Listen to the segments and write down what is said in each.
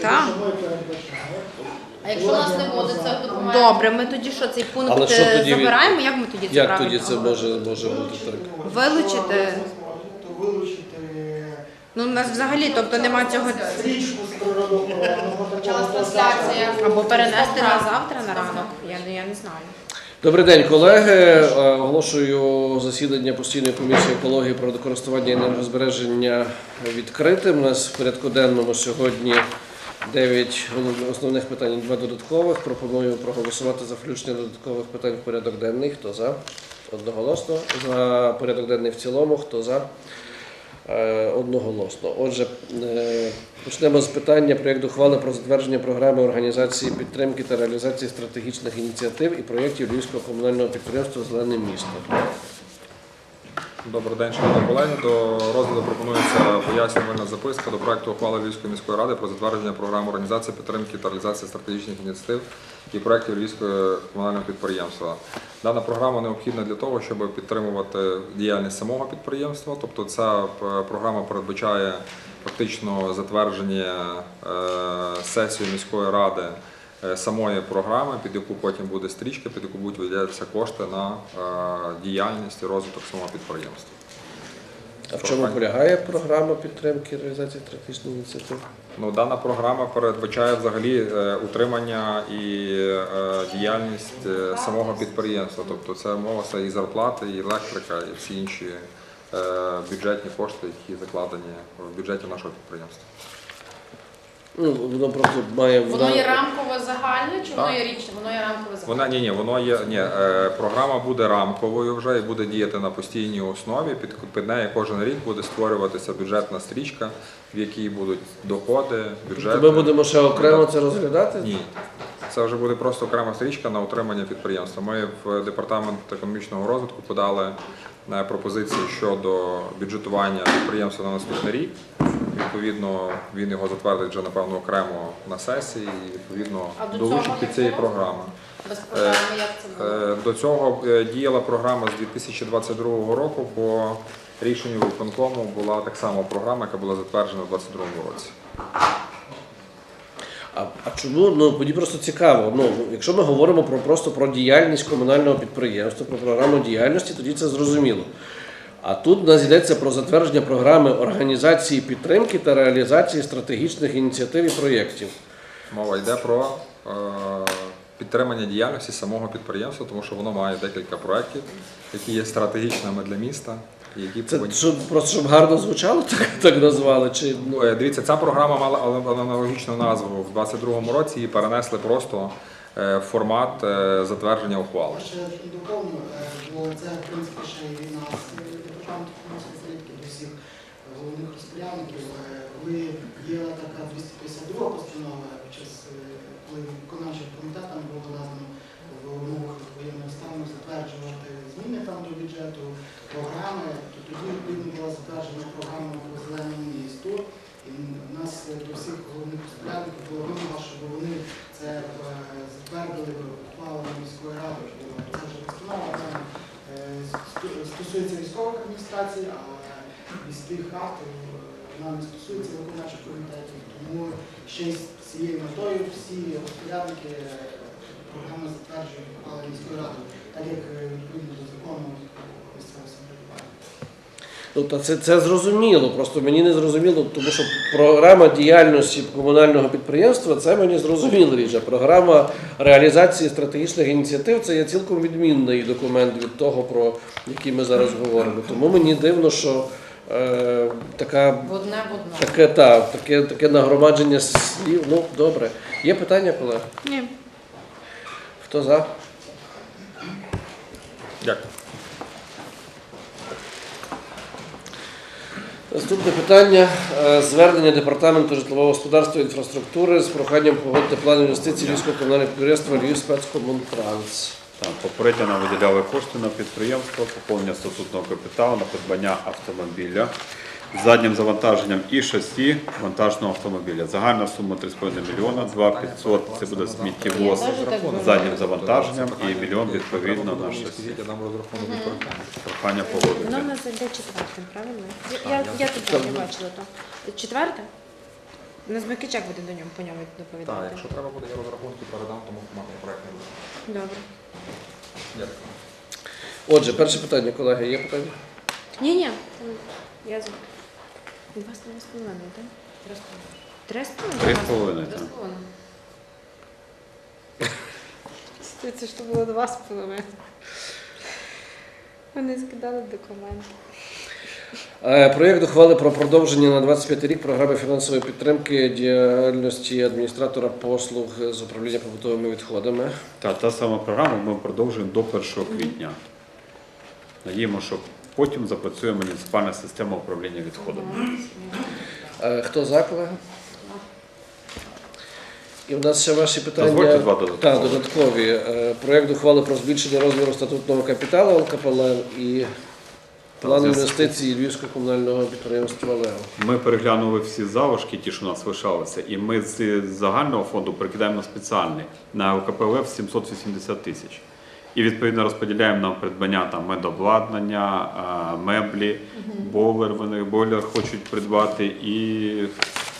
Так. А якщо у нас не буде цих документів? Добре, ми тоді що цей пункт Але що е, тоді від- забираємо? Як ми тоді це Як правильно? тоді це може, може бути так? Вилучити? То вилучити Ну, у нас взагалі, тобто нема цього. стрічку з природоохоронного Почалась такого трансляція. Або перенести на завтра на ранок. Я, не- я не знаю. Добрий день, колеги. Е, Оголошую засідання постійної комісії екології про користування і енергозбереження відкритим. У нас в порядку денному сьогодні 9 основних питань, і два додаткових. Пропоную проголосувати за включення додаткових питань в порядок денний. Хто за? Одноголосно. За порядок денний в цілому. Хто за? Е, Одноголосно. Отже, е, почнемо з питання проєкту ухвали про затвердження програми організації підтримки та реалізації стратегічних ініціатив і проєктів Львівського комунального підприємства Зелене місто. Добрий день, шановні колеги. До розгляду пропонується пояснювальна записка до проекту ухвали Львівської міської ради про затвердження програми організації підтримки та реалізації стратегічних ініціатив і проєктів Львівського комунального підприємства. Дана програма необхідна для того, щоб підтримувати діяльність самого підприємства. Тобто, ця е, програма передбачає фактично затвердження е, сесією міської ради самої програми, під яку потім буде стрічка, під яку будуть виділятися кошти на е, діяльність і розвиток самого підприємства. А в чому полягає програма підтримки реалізації стратегічних ініціатив? Ну, дана програма передбачає взагалі е, утримання і е, діяльність е, самого підприємства. Тобто це мова це і зарплати, і електрика, і всі інші е, бюджетні кошти, які закладені в бюджеті нашого підприємства. Ну, воно просто має Воно є рамкове загальне чи воно є річне? Воно є рамкове загальне. Вона ні, ні, воно є ні, е, програма буде рамковою вже і буде діяти на постійній основі. Під, під нею кожен рік буде створюватися бюджетна стрічка, в якій будуть доходи, бюджети. Ми будемо ще окремо це розглядати? Ні. Це вже буде просто окрема стрічка на утримання підприємства. Ми в департамент економічного розвитку подали пропозиції щодо бюджетування підприємства на наступний рік. Відповідно, він його затвердить вже напевно окремо на сесії і відповідно долучить під цієї програми. Без програми як це було? Е, До цього е, діяла програма з 2022 року. По рішенню виконкому була так само програма, яка була затверджена у 2022 році. А, а чому? Ну мені просто цікаво. Ну, якщо ми говоримо про просто про діяльність комунального підприємства, про програму діяльності, тоді це зрозуміло. А тут нас йдеться про затвердження програми організації підтримки та реалізації стратегічних ініціатив і проєктів. Мова йде про е, підтримання діяльності самого підприємства, тому що воно має декілька проєктів, які є стратегічними для міста. Які Це повинні... щоб просто щоб гарно звучало, так, так назвали. Чи ну Е, Дивіться, ця програма мала аналогічну назву. В 2022 році її перенесли просто е, в формат е, затвердження ухвали. Ще доповню, бо це в принципі ще і від нас департаменту фінансової політики до всіх головних розпорядників. Коли є така 252 постанова, під час е, коли виконавчим комітетом було названо в умовах воєнного стану затверджувати зміни там до бюджету, програми, то тоді відповідно була затверджена програма по зеленому місту. І в нас е, до всіх головних розпорядників було вимога, щоб вони це е, затвердили ухвалою міської ради. Це вже постанова вона, е, сту- стосується військових адміністрацій, а із тих актів е, вона не стосується виконавчих комітетів. Тому ще з цією метою всі розпорядники е, програми затверджують ухвалою міської ради, так як е, відповідно до закону про місцеве самоврядування. Ну, та це, це зрозуміло. Просто мені не зрозуміло, тому що програма діяльності комунального підприємства це мені зрозуміло річ. А програма реалізації стратегічних ініціатив це є цілком відмінний документ від того, про який ми зараз говоримо. Тому мені дивно, що е, така, В одне одне. таке, та, таке, таке нагромадження слів. Ну, добре. Є питання, колеги? ні. Хто за? Дякую. Наступне питання. Е, Звернення департаменту житлового господарства і інфраструктури з проханням погодити план інвестицій Львівського комунального підприємства Львів попередньо нам виділяли кошти на підприємство, поповнення статутного капіталу на придбання автомобіля з заднім завантаженням і шасі вантажного автомобіля. Загальна сума 3,5 мільйона, 2,500 це буде сміттєвоз з заднім завантаженням і мільйон відповідно на шасі. Прохання. Прохання Воно в погодити. нас зайде четвертим, правильно? Я, я, я тут не бачила то. Четверте? У нас Микичак буде до нього по ньому Так, доповідати. якщо треба буде, я розрахунки передам, тому форматний проект не буде. Добре. Дякую. Отже, перше питання, колеги, є питання? Ні, ні, я за. Два з половиною, так? Три з половиною. Три з половиною. Три з так. половиною. Це ж то було два з половиною. Вони скидали документи. Е, Проєкт ухвали про продовження на 25 рік програми фінансової підтримки діяльності адміністратора послуг з управління побутовими відходами. Та, та сама програма ми продовжуємо до 1 квітня. Надіємо, що потім запрацює муніципальна система управління відходами. Е, Хто за, колеги? І в нас ще ваші питання. Два додаткові. Так, додаткові. Е, Проєкт ухвали про збільшення розміру статутного капіталу ЛКПЛ і план інвестицій Львівського комунального підприємства «Лео». Ми переглянули всі залишки, ті, що у нас лишалися, і ми з загального фонду перекидаємо на спеціальний на ЛКПЛ в 780 тисяч. І відповідно розподіляємо на придбання там медобладнання, меблі, бойлер. Вони бойлер хочуть придбати і,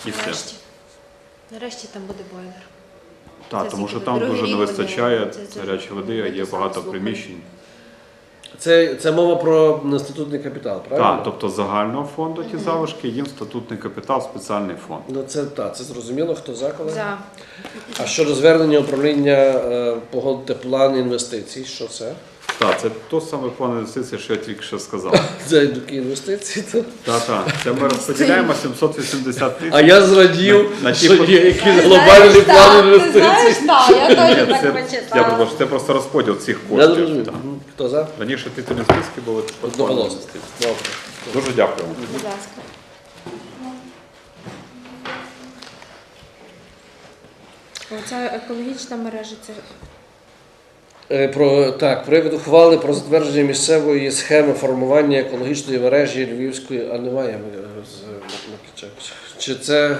і все. Нарешті. Нарешті там буде бойлер. Так, тому що там дуже не вистачає гарячої води, а є багато приміщень. Це, це мова про статутний капітал, правильно? Так, тобто з загального фонду ті залишки, їм статутний капітал, спеціальний фонд. Ну це так, це зрозуміло, хто за, колеги? За. А щодо звернення управління е, погодити план інвестицій, що це? Так, це той самий план інвестицій, що я тільки що сказав. Це які інвестиції? То... Так, так. Це ми розподіляємо 780 тисяч. А я зрадів, На- на ті що пот- є якийсь глобальний план інвестицій. так, я Ні, теж це, так я почитала. перепрошую, це просто розподіл цих Я коштів. зрозумів. Так. Мгм. Хто за? Раніше титульні списки були тепер план Одноголосно. інвестицій. Добре. Дуже дякуємо. Будь ласка. Оця екологічна мережа, це Про так, проєкт ухвали про затвердження місцевої схеми формування екологічної мережі Львівської, а немає е, з Микичак. Чи це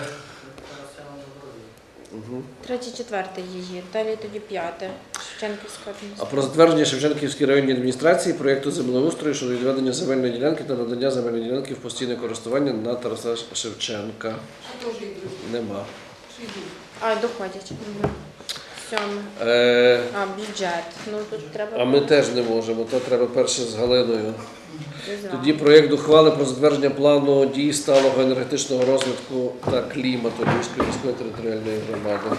Мгм. третє, четверте її, далі тоді п'яте. Шевченківська а про затвердження Шевченківської районній адміністрації проєкту землеустрою щодо відведення земельної ділянки та надання земельної ділянки в постійне користування на Тараса Шевченка. Нема. А, доходять. Угу. Сьоме. Е, А, бюджет. Ну тут треба. а ми теж не можемо, то треба перше з Галиною. Тоді проєкт ухвали про затвердження плану дій сталого енергетичного розвитку та клімату Львівської міської територіальної громади.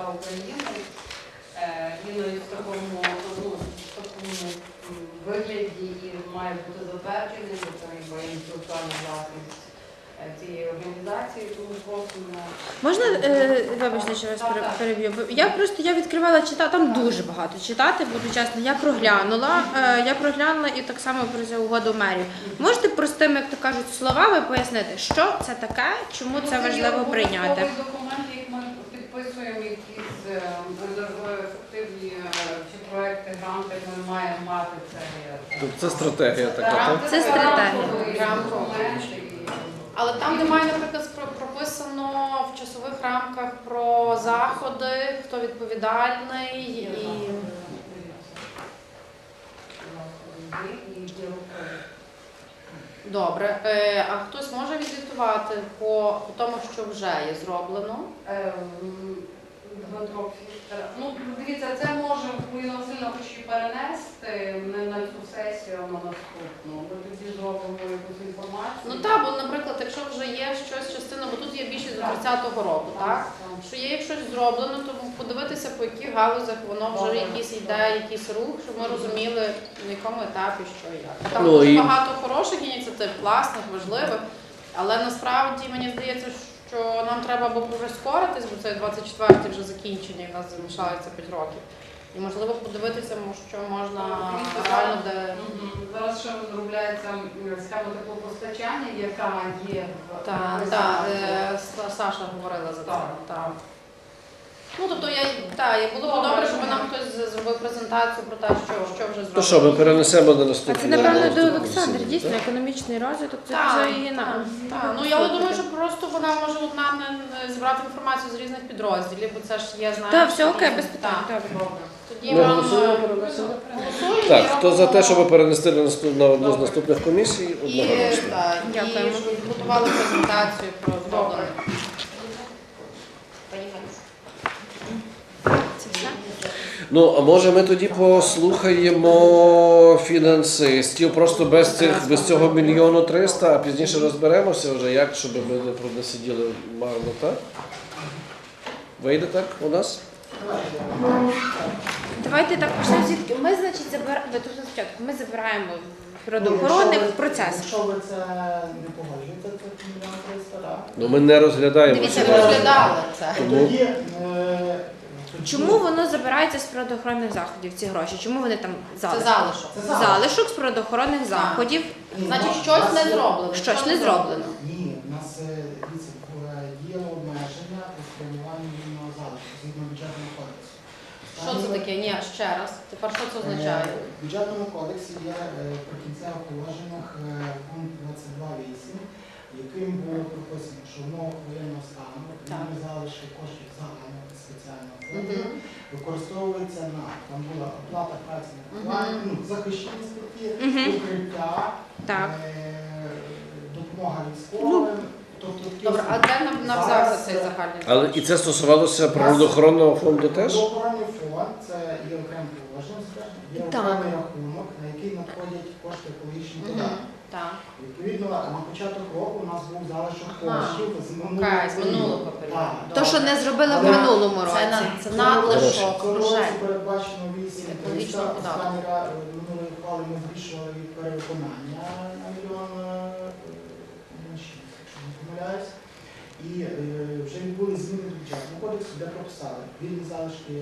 Міста України. Е, Він в такому, ну, в такому вигляді і має бути затверджений, бо це якби інтелектуальна власність е, цієї організації, тому просимо. Можна, е, вибачте, що вас пере- переб'ю. Я просто я відкривала читати, там дуже багато читати, буду чесно. Я проглянула. Е, я проглянула і так само про цю угоду мерів. Можете простими, як то кажуть, словами пояснити, що це таке, чому це Ну, важливо є прийняти? обов'язковий документ, як підписуємо якісь е, енергоефективні е, чи проекти, гранти, ми маємо мати це. е, Тобто це стратегія така, так? Це стратегія. Але там немає, наприклад, прописано в часових рамках про заходи, хто відповідальний і. Добре. Е, а хтось може відзвітувати по, по тому, що вже є зроблено? Дмитро Ну, дивіться, це може Поліна Васильівна хоче перенести не на цю сесію, а на наступну. Ми тоді зробимо якусь інформацію. Ну так, бо, наприклад, якщо вже є щось частина, бо тут є більше до 30-го року, так? Що є як щось зроблено, то подивитися, по яких галузях воно вже якийсь йде, якийсь рух, щоб ми розуміли, на якому етапі що і як. Там Ну, дуже і- багато хороших ініціатив, класних, важливих, але насправді мені здається, що нам треба або прискоритись, бо це 24 вже закінчення, і в нас залишається 5 років. І можливо подивитися, що можна реально де. Зараз ще розробляється схема такого постачання, яка є в Так, е, Са- Саша говорила за це. Ну тобто я так, я було б добре, щоб нам хтось зробив презентацію про те, що, що вже зроблено. То що, ми перенесемо на А це, напевно, до Олександра. Дійсно, так? економічний розвиток, це Так, вже на. так, так. Ну я от думаю, що просто вона може одна не не зібрати інформацію з різних підрозділів, бо це ж є, знаєш. Так, все окей, без питань. Так. Добре. Тоді Ми вам голосуємо е, голосуємо. Так, хто за те, щоб перенести на наступ- на одну з наступних комісій, І, одноголосно. і Дякуємо. готували презентацію про зроблене. Це все. Ну, а може ми тоді послухаємо фінансистів просто без цих без цього мільйону триста, а пізніше розберемося вже, як, щоб ми не не сиділи марно, так? Вийде так у нас? Давайте так почнемо звідки. Ми, значить, забираємо. Спочатку ми забираємо природоохоронних в процес. Якщо ви це не погоджуєте, то мільйон триста, так? Ну ми не розглядаємо. Дивіться, Ми розглядали це. Тому- е, тоді- Чому воно забирається з природоохоронних заходів, ці гроші? Чому вони там Це залишок? залишок. Це залишок. Залишок з природоохоронних заходів. Ні, Значить, ну, щось у нас не є- зроблено. Щось Що не зроблено. Ні, у нас е, дивіться, е, є обмеження по спрямуванню вільного залишку згідно бюджетного кодексу. Що це таке? Ні, ще раз. Тепер що це означає? Е, В бюджетному кодексі є е, в прикінцевих положеннях е, пункт 22.8, яким було прописано, що в умовах воєнного стану Так. вільні залишки коштів загального та спеціального фонду використовується на там була оплата праці на ну, захищені статті, укриття, Так. е, допомога військовим. Тобто такі Добре, а основні. де нам на Зараз, цей е, загальний? Але і це стосувалося природоохоронного фонду теж? Природоохоронний фонд це є окреме положення, є Так. окремий рахунок, на який надходять кошти екологічних Мгм. податків. Так. Відповідно, на початок року у нас був залишок Ага. коштів з минулого Окей, з періоду. минулого періоду. Так. То, що не зробили в Але минулому Це, році. на, це надлишок Цього року грошей. передбачено 8 Екологічного податку. Останній раз минулої ухвали ми збільшували від перевиконання на мільйон е, шість, якщо не помиляюсь. І е, вже відбули зміни до бюджетного кодексу, де прописали вільні залишки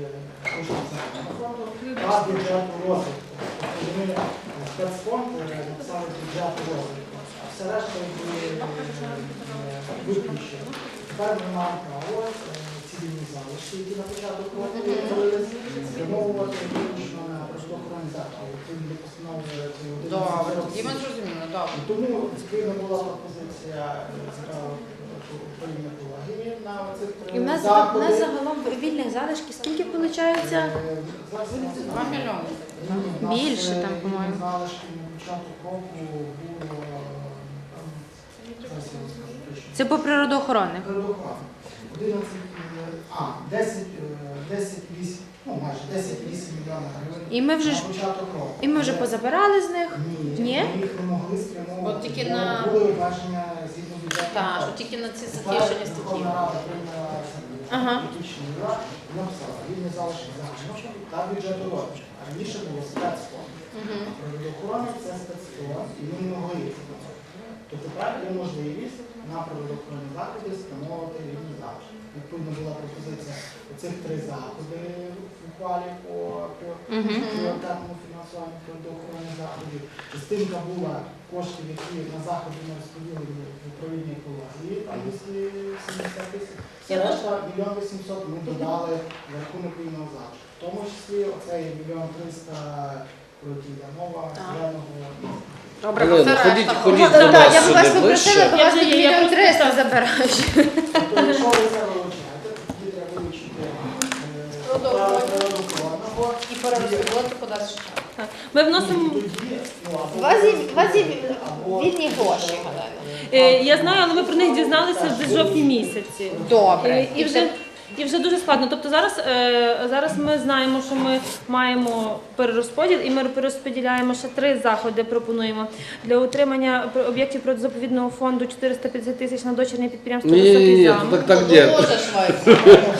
коштів загального фонду та бюджету розвитку. Тобто е, спецфонд е, написали бюджету розвитку, все решта якби, е. Тепер ми маємо право е, ці вільні залишки, які на початок спрямовувати виключно на природоохоронні заходи. Відповідно до постанови Добре, тоді ми зрозуміли, добре. Тому відповідно була пропозиція е, зібрала на цих І в нас, в нас загалом вільних залишків скільки виходить? Два мільйони. Більше там, по-моєму. залишки на початок року було е, зараз я вам скажу точно. Це по природоохоронних. Природоохорона. 11, е, а, 10, е, 10, 8, ну майже 10, 8 мільйонів гривень І ми вже ж початок року. і ми вже Але- позабирали з них. Ні, Ні? ми їх не могли спрямовувати. От тільки бо на- Були обмеження згідно бюджету. Так, що тільки на ці захищені статті. Верховна Рада прийняла Ага. політичний рад і написала вільні залишки загального та бюджету розвитку. А раніше було спецфонд. Мгм. Природоохорона це спецфонд, і ми не могли їх фінансувати. То тепер є можливість на природоохоронні заходи спрямовувати рівні залишки. Відповідно була пропозиція оцих три заходи в ухвалі по, пріоритетному фінансуванню природоохоронних заходів. Частинка була коштів, які на заходи ми розподілили в управління екології, там десь 70 тисяч. Це решта мільйон 800 ми додали в рахунок вільного залишку. В тому числі оцей мільйон 300 про які йде мова зеленого. Добре, Олена, ходіть, решта. ходіть Так, до нас я б вас сюди попросила, ближче. бо вас тут мільйон триста забирають. Тобто, якщо ви це вилучаєте, тоді треба вилучити е, Природоохоронного. природоохоронного. І перерозподілити кудись ще. Ми вносимо. І тоді, ну, У вас є, у вас є вільні гроші, Галина. Е, Я знаю, але ми про них дізналися в жовтні місяці. Добре. І вже, і вже дуже складно. Тобто зараз, е, зараз ми знаємо, що ми маємо перерозподіл, і ми перерозподіляємо ще три заходи. Пропонуємо для утримання об'єктів природозаповідного фонду 450 тисяч на дочірнє підприємство Ні, ні, «Високий ні, замок». так так Ну, ні.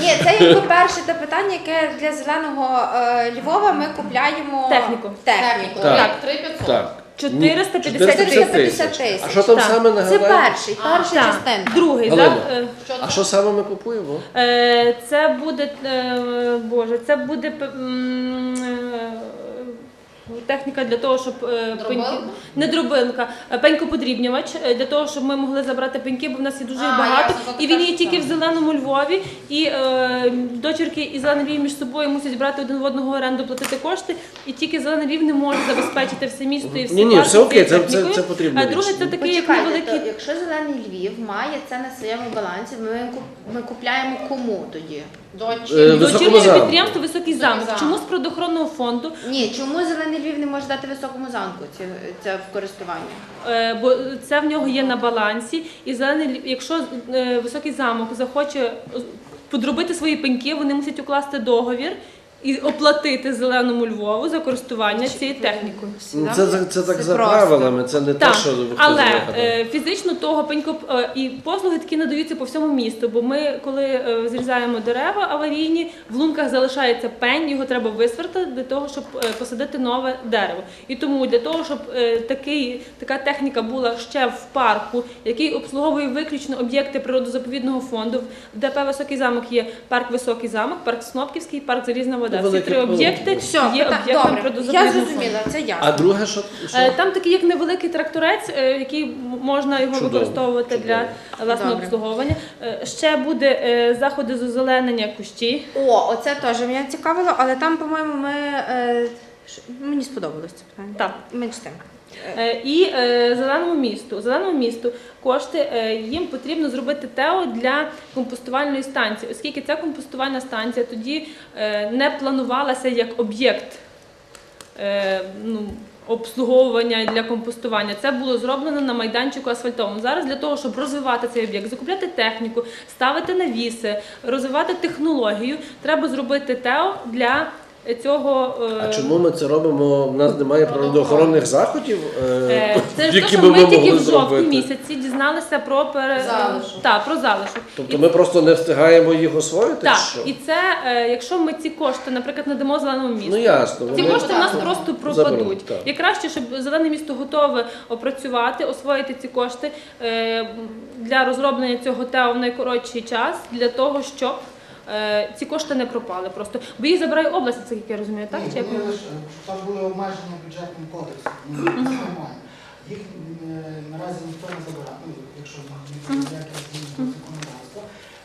Ні, це якби перше те питання, яке для зеленого е, Львова ми купляємо Техніку. Техніку. Так. Так, 3500. Так. 450 450 450 тисяч. тисяч. А що там Так. саме Це перший, перший, Так, частинка. другий Галина. за- е, Що А що саме ми купуємо? Е, Це буде, е, Боже, це буде п- м, е, техніка для того, щоб е, пеньки не дробинка, пенькоподрібнювач е, для того, щоб ми могли забрати пеньки, бо в нас є дуже А, багато, ясно, і він є тільки в зеленому Львові, і е, дочерки і зелений Львів між собою мусять брати один в одного оренду, платити кошти, і тільки зелений Львів не може забезпечити все місто і всі Ні, ні, все окей, це- це- це потрібна А друге, це такий як невеликий. якщо зелений Львів має це на своєму балансі, ми, ми купляємо кому тоді? Дочі. Високому Дочірнє підприємство Високий замок. замок. Чому з природоохоронного фонду? Ні, чому зелений Львів не може дати високому замку ці, це в користування? Е, Бо це в нього є на балансі, і зелений, Львів- якщо е, високий замок захоче е, подробити свої пеньки, вони мусять укласти договір і оплатити зеленому Львову за користування цією технікою. Ну, Це, це, це так Це за просто. правилами, це не те, що хтось але е, фізично того пенько е, і послуги такі надаються по всьому місту. Бо ми, коли е, зрізаємо дерева аварійні, в лунках залишається пень, його треба висвертати для того, щоб е, посадити нове дерево. І тому для того, щоб е, такий така техніка була ще в парку, який обслуговує виключно об'єкти природозаповідного фонду. В ДП Високий замок є парк Високий замок, парк Снопківський, парк Залізна вода. Всі три об'єкти Все, є пита- об'єктами добре, я природозаповідного фонду. зрозуміла, це ясно. А друге, що? що? Е, Там такий як невеликий тракторець, е, який м- можна його Чудово, використовувати чудово. для власного Добре. обслуговування. Е, Ще буде е, заходи з озеленення кущі. О, оце теж мене цікавило, але там, по-моєму, ми. Е, ш- мені сподобалось це питання. Так. Менш тим. Е, І е, зеленому місту. Зеленому місту кошти е, їм потрібно зробити ТЕО для компостувальної станції, оскільки ця компостувальна станція тоді не планувалася як об'єкт. Ну, Обслуговування для компостування це було зроблено на майданчику асфальтовому. Зараз для того, щоб розвивати цей об'єкт, закупляти техніку, ставити навіси, розвивати технологію, треба зробити ТЕО для цього. е, А чому ми це робимо? У нас немає природоохоронних заходів, е, Е, Це які те, що ми ми тільки в жовтні місяці дізналися про пере... Залишок. Так, про залишок. Тобто ми просто не встигаємо їх освоїти? Так, що? і це, е, якщо ми ці кошти, наприклад, надамо зеленому місту, Ну ясно. ці вони- кошти в нас просто пропадуть. так. І краще, щоб зелене місто готове опрацювати, освоїти ці кошти е, для розроблення цього ТЕО в найкоротший час, для того, щоб е, ці кошти не пропали просто. Бо їх забирає область, це як я розумію, так? Ні, Чи як? вони лише, там були обмеження бюджетним кодексом. Ну, це нормально. Їх е, наразі ніхто не забирає, ну, якщо не ніяких законодавства.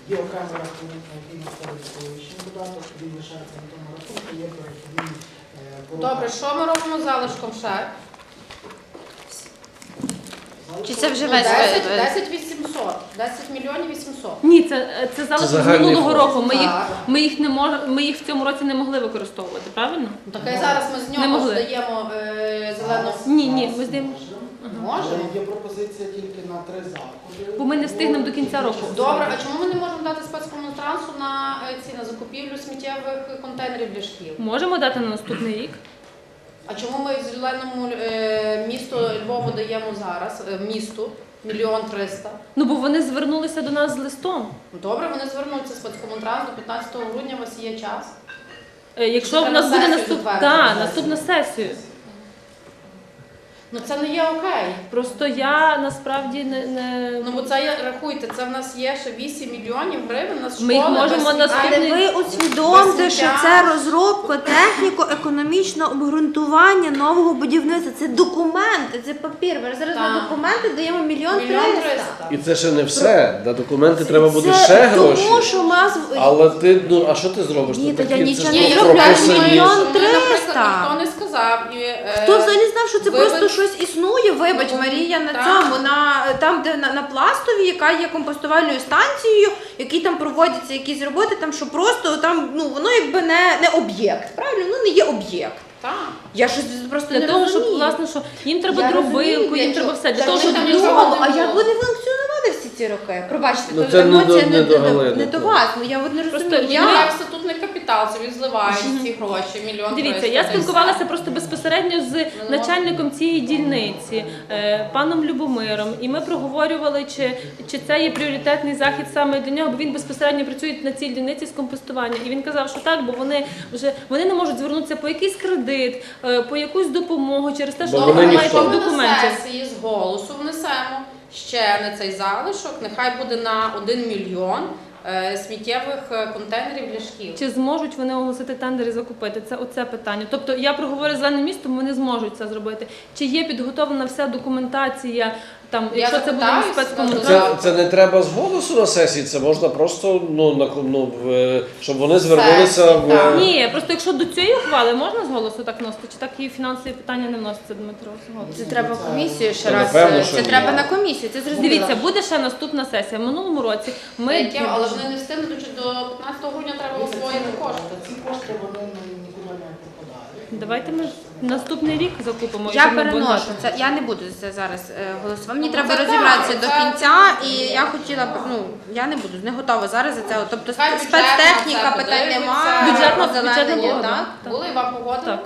Є окремий рахунок, на який надходить екологічний податок, він лишається на тому рахунку, є перехідні е, порука. Добре, що ми робимо з залишком ще? Чи це вже весь 10, ви- 10 800, 10 мільйонів 800. Ні, це, е, це залишок загальний минулого фонд. року. Ми їх, Так. ми їх не мож, ми їх в цьому році не могли використовувати, правильно? Так і зараз ми з Не нього могли. здаємо е, зелену. Ні, ні, ми здаємо. Можемо? Є пропозиція тільки на три заходи. Бо ми не встигнемо до кінця року. Добре, а чому ми не можемо дати спецкомунтрансу на е, ці на закупівлю сміттєвих контейнерів для шкіл? Можемо дати на наступний рік. А чому ми в зеленому е, місту Львову даємо зараз е, місту мільйон триста? Ну бо вони звернулися до нас з листом. Добре, вони звернуться спецкомунтранс до 15 грудня. У вас є час. Е, Якщо в нас буде наступ... да, наступна сесія. Ну це не є окей. Просто я насправді не, не... Ну бо це є, рахуйте, це в нас є ще 8 мільйонів гривень на школи. Ми їх можемо без на. Але ви усвідомте, що це розробка техніко-економічного обґрунтування нового будівництва. Це документи, це папір. Ми зараз на документи даємо мільйон триста. І це ще не все. На документи треба буде ще гроші. Тому що нас Але ти, ну, а що ти зробиш? Ні, та я нічого не ж мільйон Що наприклад, триста. Ніхто не сказав. І, е, Хто взагалі знав, що це просто щось існує? Вибач, Ну, Марія, на так. цьому, на там, де на, на пластові, яка є компостувальною станцією, які там проводяться якісь роботи, там що просто там ну воно якби не, не об'єкт. Правильно, ну не є об'єкт. Так. Я щось просто Для не того, щоб розумію. власне, що їм треба Я дробилку, розумію, їм треба чого. все. Для Так того, ми щоб там Ну, нічого не а було. як всі ці роки? Пробачте, Ну, то це не емоція до- не, не до не, Галини, не до вас. Ну я от не Просто розумію. я- Ну, Я, як статутний капітал, це він зливає ці гроші, мільйон Дивіться, я десь. спілкувалася просто безпосередньо з начальником цієї дільниці, е, паном Любомиром, і ми проговорювали, чи, чи це є пріоритетний захід саме для нього, бо він безпосередньо працює на цій дільниці з компостування. І він казав, що так, бо вони вже вони не можуть звернутися по якийсь кредит, е, по якусь допомогу через те, що Бо вони мають ніхто. тих Ми на документів. сесії з голосу внесемо ще на цей залишок, нехай буде на 1 мільйон, е, сміттєвих е, контейнерів для шкіл. Чи зможуть вони оголосити тендер і закупити? Це оце питання. Тобто я проговорю з зеленим містом, вони зможуть це зробити. Чи є підготовлена вся документація? Там, Я якщо це буде спецкомунікація? Це, це не треба з голосу на сесії, це можна просто ну, на, ну в, щоб вони звернулися в. так. Ні, просто якщо до цієї ухвали можна з голосу так носити, чи так і фінансові питання не вноситься, Дмитро? з голосу? Це треба комісію ще Та, раз. напевно, що Це ні. треба на комісію. Це зрозуміло. Дивіться, буде ще наступна сесія. В минулому році ми але вони не встигнуть, що до 15 грудня треба освоїти кошти. Ці кошти вони ну, нікуди не пропадають. давайте ми наступний рік закупимо. Я переношу це. Я не буду за це зараз е, голосувати. Мені Ну, треба це так, розібратися до це- кінця, і я хотіла б ну я не буду не готова зараз за це. Тобто Хай спецтехніка це питань подивиться. немає. Бюджетна- озеленення, бюджетна так. Були вам погода. Так.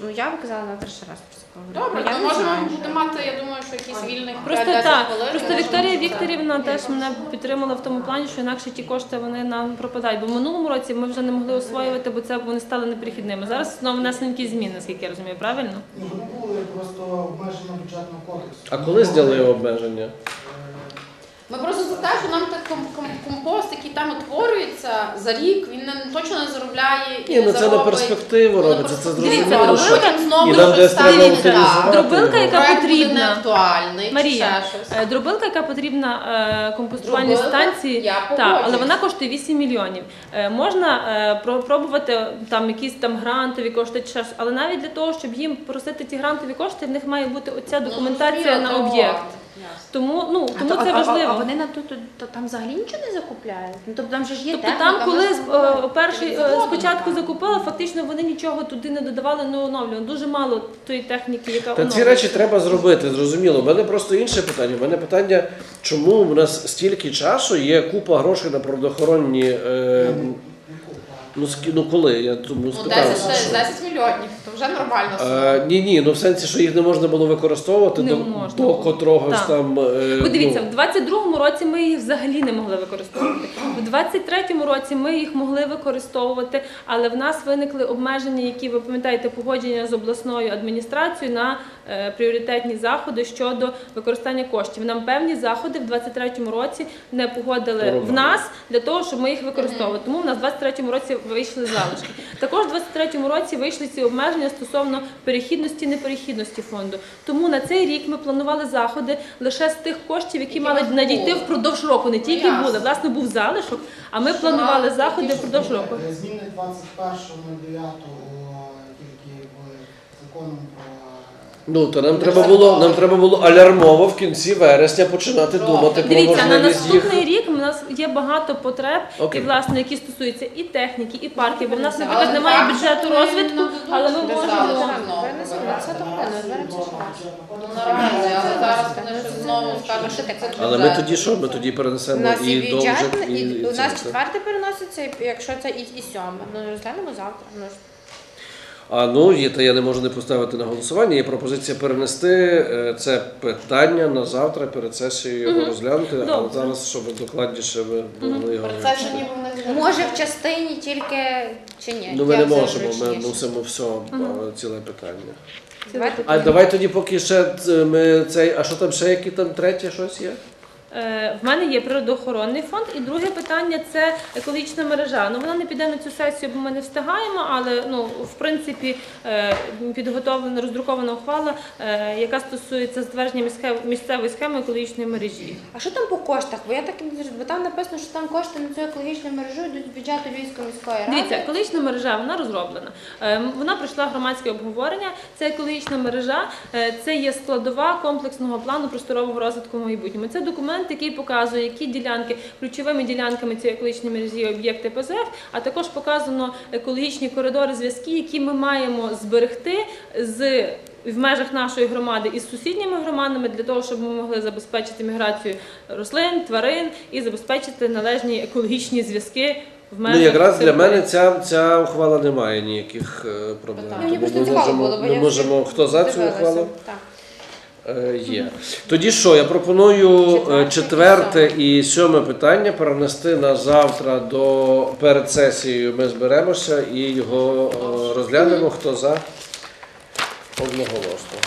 Ну я б казала на перший раз про це поговорити. Добре, я то не можемо знаю. буде мати, я думаю, що якісь вільних Просто 5-10 так, хвилин. просто можемо Вікторія це. Вікторівна теж мене підтримала в тому плані, що інакше ті кошти вони нам пропадають. Бо в минулому році ми вже не могли освоювати, бо це вони стали неперехідними. Зараз знову внесені якісь зміни, наскільки я розумію, правильно? Ні, вони були просто обмежено бюджетного кодексу. А коли зняли обмеження? Ми просто за те, що нам так ком- ком- компост, який там утворюється за рік, він не, точно не заробляє і Ні, не ну це на заробить. перспективу Ну, робиться, це просто Дивіться, зрозуміло. що- знову І нам щось десь треба ставити утилізувати. так. Дробилка, яка Проект буде потрібна. неактуальний, Марія, ще щось. Е, Дробилка, яка потрібна е, компостувальній Дробилка? станції, Я так, але погоджуюсь. вона коштує 8 мільйонів. Е, Можна е, про- пробувати там якісь там грантові кошти, чи щось, але навіть для того, щоб їм просити ті грантові кошти, в них має бути оця Ну, документація на об'єкт. Тому ну А тому то- це а- а- важливо. А вони на то, то, то там взагалі нічого не закупляють. Ну тобто там же ж є Тобто техніка, там, коли можна е, перший е, спочатку так. закупили, фактично вони нічого туди не додавали, не оновлювали. Дуже мало тої техніки, яка Та ці оновлюється. речі треба зробити, зрозуміло. У мене просто інше питання. У мене питання, чому в нас стільки часу є купа грошей на природоохоронні. Е, ну, скі- ну коли? Я тому Ну, спитав. 10, 10 мільйонів, то вже нормально. Е, ні, ні, ну в сенсі, що їх не можна було використовувати Не до, можна до було. котрогось Так. там. Е, дивіться, ну, в 22-му році ми їх взагалі не могли використовувати. В 23-му році ми їх могли використовувати, але в нас виникли обмеження, які ви пам'ятаєте, погодження з обласною адміністрацією на пріоритетні заходи щодо використання коштів. Нам певні заходи в 23-му році не погодили в нас для того, щоб ми їх використовували. Тому в нас в 23-му році вийшли залишки. Також в 23-му році вийшли ці обмеження стосовно перехідності неперехідності фонду. Тому на цей рік ми планували заходи лише з тих коштів, які Які мали надійти впродовж року. Не тільки ясно. були. Власне, був залишок, а ми планували заходи впродовж року. Е, Зміни 21.09 тільки були законом про ну то нам треба було нам треба було алярмово в кінці вересня починати думати про Дивіться, на можливість їх. наступний рік у нас є багато потреб, Окей. і власне які стосуються і техніки, і парків. Бо в нас, наприклад, немає бюджету розвитку, але ми можемо. Перенесемо на 10 хвилин, зберемося ще раз. Ну, наразі, але зараз вони ще знову скажуть, що це Але ми тоді що? Ми тоді У перенесемо нас і і бюджет, і, і, у нас четверте переноситься, і якщо це і, і сьоме. Ну розглянемо завтра. Ну, ж. А ну є, та я не можу не поставити на голосування. Є пропозиція перенести е, це питання на завтра перед сесією його розглянути. Але зараз, щоб докладніше ви могли його Це ж ніби Може в частині тільки чи ні? Ну ми Як не можемо, ми мусимо все е, ціле питання. Давайте А давай тоді поки ще ми цей. А що там ще які там третє щось є? Е, В мене є природоохоронний фонд, і друге питання це екологічна мережа. Ну вона не піде на цю сесію, бо ми не встигаємо, але ну в принципі е, підготовлена роздрукована ухвала, е, яка стосується затвердження місцевої схеми екологічної мережі. А що там по коштах? Бо я так не. Бо там написано, що там кошти на цю екологічну мережу йдуть з бюджету Львівської міської ради. Дивіться, екологічна мережа вона розроблена. Вона пройшла громадське обговорення. Це екологічна мережа, це є складова комплексного плану просторового розвитку в майбутньому. Це документ, який показує, які ділянки ключовими ділянками цієї екологічної мережі об'єкти ПЗФ, а також показано екологічні коридори зв'язки, які ми маємо зберегти з. В межах нашої громади із сусідніми громадами для того, щоб ми могли забезпечити міграцію рослин, тварин і забезпечити належні екологічні зв'язки в межах Ну якраз для мене ця, ця ухвала не має ніяких е, проблем. Тому ми можемо, було, бо ми можемо хто за цю ухвалу? Так. Е, Є. Тоді що, я пропоную е, Четверте і сьоме питання перенести на завтра до перед сесією. Ми зберемося і його е, розглянемо. Хто за? Одноголосно.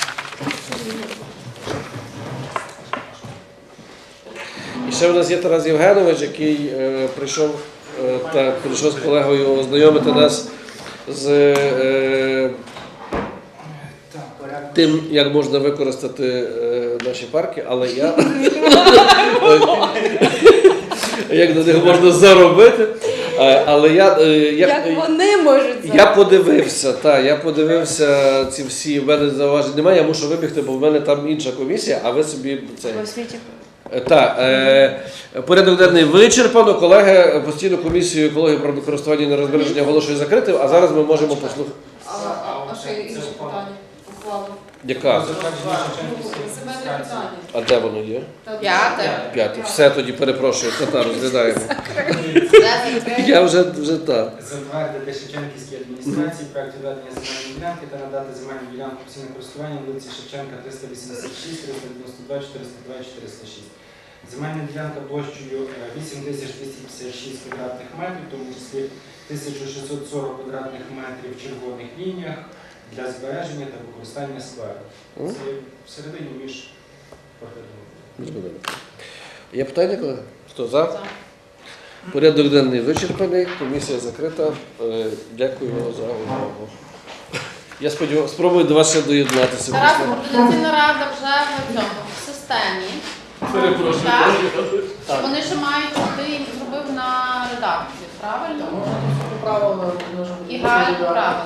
І ще в нас є Тарас Євгенович, який е, прийшов, е, та, прийшов з колегою ознайомити нас з е, тим, як можна використати е, наші парки, але я як на них можна заробити. Е, Але я, е, як, Як вони можуть я подивився, так, я подивився ці всі, в мене зауважень немає, я мушу вибігти, бо в мене там інша комісія, а ви собі це. в освіті. Так, е, порядок денний вичерпано. Колеги постійну комісію екології природокористування і нерозбереження оголошую закритим, а зараз ми можемо послухати. А, а, а ще інше питання. Ухвалу. Яка? Земельне питання. А де воно є? П'яте. П'яте. Все тоді перепрошую, та розглядаємо. Я вже вже так. затвердити Шевченківській адміністрації проект відведення земельної ділянки та надати земельну ділянку постійне користування вулиці Шевченка 386, 392, 402, 406. Земельна ділянка площею е, 8256 квадратних метрів, в тому числі 1640 квадратних метрів в червоних лініях для збереження та використання скверу. Це всередині між квартирами. Є питання, колеги? Хто за? Порядок денний вичерпаний, комісія закрита. Е, Дякую за увагу. Я сподіваюся, спробую до вас ще доєднатися. Тарас, координаційна рада вже в цьому в системі. Так? Чи Вони ще мають, ти їм зробив на редакцію, правильно? Правила, І Галь правила.